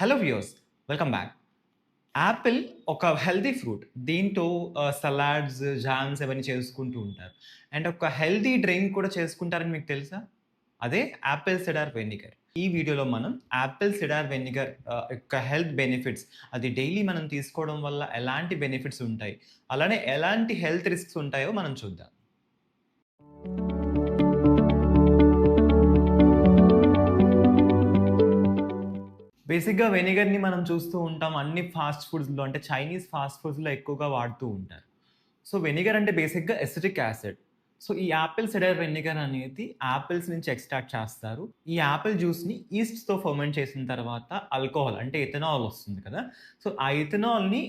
Hello views welcome back apple ఒక healthy fruit దీంతో salads jams అవన్నీ చేసుకుంటూ ఉంటారు. అండ్ ఒక హెల్దీ డ్రింక్ కూడా చేసుకుంటారని మీకు తెలుసా? అదే యాపిల్ సిడార్ వెనిగర్ ఈ వీడియోలో మనం యాపిల్ సిడార్ వెనిగర్ యొక్క హెల్త్ బెనిఫిట్స్ అది డైలీ మనం తీసుకోవడం వల్ల ఎలాంటి బెనిఫిట్స్ ఉంటాయి? అలానే ఎలాంటి హెల్త్ రిస్క్స్ ఉంటాయో మనం చూద్దాం. బేసిక్గా వెనిగర్ని మనం చూస్తూ ఉంటాం అన్ని ఫాస్ట్ ఫుడ్స్లో అంటే చైనీస్ ఫాస్ట్ ఫుడ్స్లో ఎక్కువగా వాడుతూ ఉంటారు. సో వెనిగర్ అంటే బేసిక్గా ఎసిటిక్ యాసిడ్. సో ఈ యాపిల్ సిడర్ వెనిగర్ అనేది యాపిల్స్ నుంచి ఎక్స్ట్రాక్ట్ చేస్తారు. ఈ యాపిల్ జ్యూస్ని ఈస్ట్తో ఫర్మెంట్ చేసిన తర్వాత ఆల్కహాల్ అంటే ఇథనాల్ వస్తుంది కదా. సో ఆ ఇథనాల్ని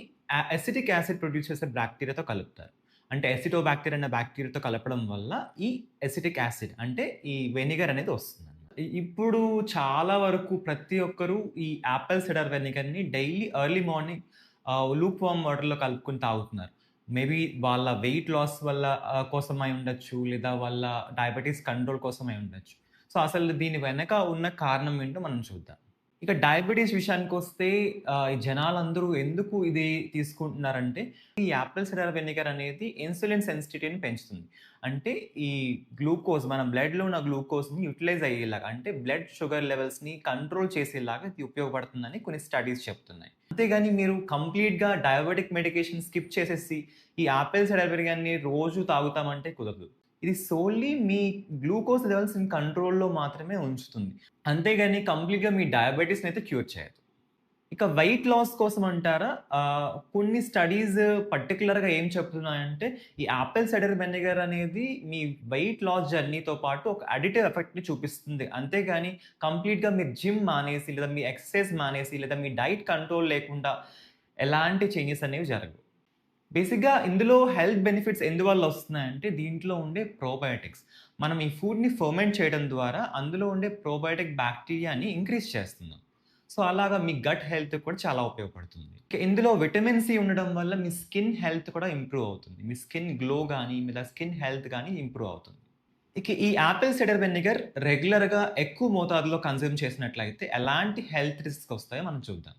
ఎసిటిక్ యాసిడ్ ప్రొడ్యూస్ చేసే బ్యాక్టీరియాతో కలుపుతారు. అంటే ఎసిటో బ్యాక్టీరియా అనే బ్యాక్టీరియాతో కలపడం వల్ల ఈ ఎసిటిక్ యాసిడ్ అంటే ఈ వెనిగర్ అనేది వస్తుంది. ఇప్పుడు చాలా వరకు ప్రతి ఒక్కరూ ఈ యాపిల్ సిడర్ వెనిగర్ని daily early morning lukewarm వాటర్లో కలుపుకొని తాగుతున్నారు. మేబీ వాళ్ళ వెయిట్ లాస్ వల్ల కోసమై ఉండొచ్చు లేదా వాళ్ళ డయాబెటీస్ కంట్రోల్ కోసమై ఉండొచ్చు. సో అసలు దీని వెనక ఉన్న కారణం ఏంటో మనం చూద్దాం. ఇక డయాబెటీస్ విషయానికి వస్తే ఈ జనాలందరూ ఎందుకు ఇది తీసుకుంటున్నారంటే ఈ యాపిల్ సిడర్ వెనిగర్ అనేది ఇన్సులిన్ సెన్సిటివిటీని పెంచుతుంది. అంటే ఈ గ్లూకోజ్ మన బ్లడ్లో ఉన్న గ్లూకోజ్ని యూటిలైజ్ అయ్యేలాగా అంటే బ్లడ్ షుగర్ లెవెల్స్ని కంట్రోల్ చేసేలాగా ఇది ఉపయోగపడుతుందని కొన్ని స్టడీస్ చెప్తున్నాయి. అంతేగాని మీరు కంప్లీట్గా డయాబెటిక్ మెడికేషన్ స్కిప్ చేసేసి ఈ యాపిల్ సిడర్ వెనిగర్ని రోజు తాగుతామంటే కుదరదు. ఇది సోల్లీ మీ గ్లూకోజ్ లెవెల్స్ కంట్రోల్లో మాత్రమే ఉంచుతుంది. అంతేగాని కంప్లీట్గా మీ డయాబెటీస్ని అయితే క్యూర్ చేయదు. ఇక వెయిట్ లాస్ కోసం అంటారా? కొన్ని స్టడీస్ పర్టికులర్గా ఏం చెప్తున్నాయంటే ఈ యాపిల్ సైడర్ వెనిగర్ అనేది మీ వెయిట్ లాస్ జర్నీతో పాటు ఒక అడిటివ్ ఎఫెక్ట్ని చూపిస్తుంది. అంతేగాని కంప్లీట్గా మీరు జిమ్ మానేసి లేదా మీ ఎక్సర్సైజ్ మానేసి లేదా మీ డైట్ కంట్రోల్ లేకుండా ఎలాంటి చేంజెస్ అనేవి జరగవు. బేసిక్గా ఇందులో హెల్త్ బెనిఫిట్స్ ఎందువల్ల వస్తున్నాయంటే దీంట్లో ఉండే ప్రోబయోటిక్స్. మనం ఈ ఫుడ్ని ఫర్మెంట్ చేయడం ద్వారా అందులో ఉండే ప్రోబయోటిక్ బ్యాక్టీరియాని ఇంక్రీజ్ చేస్తున్నాం సో అలాగా మీ గట్ హెల్త్ కూడా చాలా ఉపయోగపడుతుంది. ఇందులో విటమిన్ సి ఉండడం వల్ల మీ స్కిన్ హెల్త్ కూడా ఇంప్రూవ్ అవుతుంది. మీ స్కిన్ గ్లో కానీ మీద స్కిన్ హెల్త్ కానీ ఇంప్రూవ్ అవుతుంది. ఇక ఈ యాపిల్ సిడర్ వెనిగర్ రెగ్యులర్గా ఎక్కువ మోతాదులో కన్జ్యూమ్ చేసినట్లయితే ఎలాంటి హెల్త్ రిస్క్ వస్తాయో మనం చూద్దాం.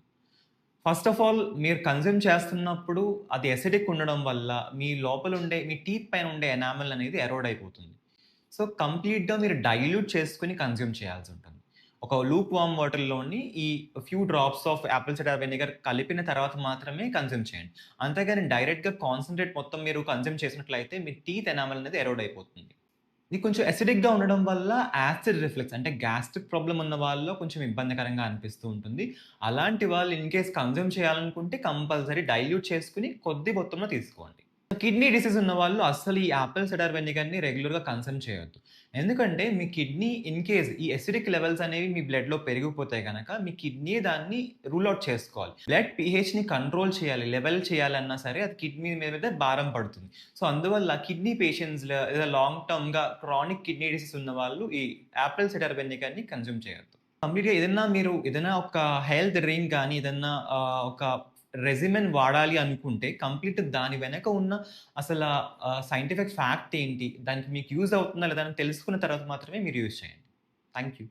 ఫస్ట్ ఆఫ్ ఆల్ మీరు కన్జ్యూమ్ చేస్తున్నప్పుడు అది ఎసిడిక్ ఉండడం వల్ల మీ లోపల ఉండే మీ టీత్ పైన ఉండే ఎనామల్ అనేది ఎరోడ్ అయిపోతుంది. సో కంప్లీట్గా మీరు డైల్యూట్ చేసుకుని కన్జ్యూమ్ చేయాల్సి ఉంటుంది. ఒక లూప్ వామ్ వాటర్లోని ఈ few drops of apple cider vinegar కలిపిన తర్వాత మాత్రమే కన్జ్యూమ్ చేయండి. అంతేగాని డైరెక్ట్గా కాన్సన్ట్రేట్ మొత్తం మీరు కన్జ్యూమ్ చేసినట్లయితే మీ టీత్ ఎనామల్ అనేది ఎరోడ్ అయిపోతుంది. ఇది కొంచెం అసిడిక్గా ఉండడం వల్ల యాసిడ్ రిఫ్లెక్స్ అంటే గ్యాస్ట్రిక్ ప్రాబ్లం ఉన్న వాళ్ళలో కొంచెం ఇబ్బందికరంగా అనిపిస్తూ ఉంటుంది. అలాంటి వాళ్ళు ఇన్ కేస్ కన్జ్యూమ్ చేయాలనుకుంటే కంపల్సరీ డైల్యూట్ చేసుకుని కొద్ది మొత్తంలో తీసుకోండి. కిడ్నీ డిసీజ్ ఉన్న వాళ్ళు అసలు ఈ యాపిల్ సిడర్ వెనిగర్ని రెగ్యులర్గా కన్సల్ట్ చేయొద్దు. ఎందుకంటే మీ కిడ్నీ ఇన్ కేస్ ఈ ఎసిడిక్ లెవెల్స్ అనేవి మీ బ్లడ్లో పెరిగిపోతాయి కనుక మీ కిడ్నీ దాన్ని రూల్ అవుట్ చేసుకోవాలి. బ్లడ్ పిహెచ్ని కంట్రోల్ చేయాలి లెవెల్ చేయాలన్నా సరే అది కిడ్నీ మీద భారం పడుతుంది. సో అందువల్ల కిడ్నీ పేషెంట్స్ లేదా లాంగ్ టర్మ్గా క్రానిక్ కిడ్నీ డిసీజ్ ఉన్న వాళ్ళు ఈ యాపిల్ సిడర్ వెనిగర్ని కన్జ్యూమ్ చేయొద్దు. కంప్లీట్గా ఏదైనా మీరు ఏదైనా ఒక హెల్త్ డ్రింక్ కానీ ఏదైనా ఒక రెజిమెన్ వాడాలి అనుకుంటే కంప్లీట్ దాని వెనక ఉన్న అసలు సైంటిఫిక్ ఫ్యాక్ట్ ఏంటి? దానికి మీకు యూజ్ అవుతుందా లేదా అని తెలుసుకున్న తర్వాత మాత్రమే మీరు యూజ్ చేయండి. Thank you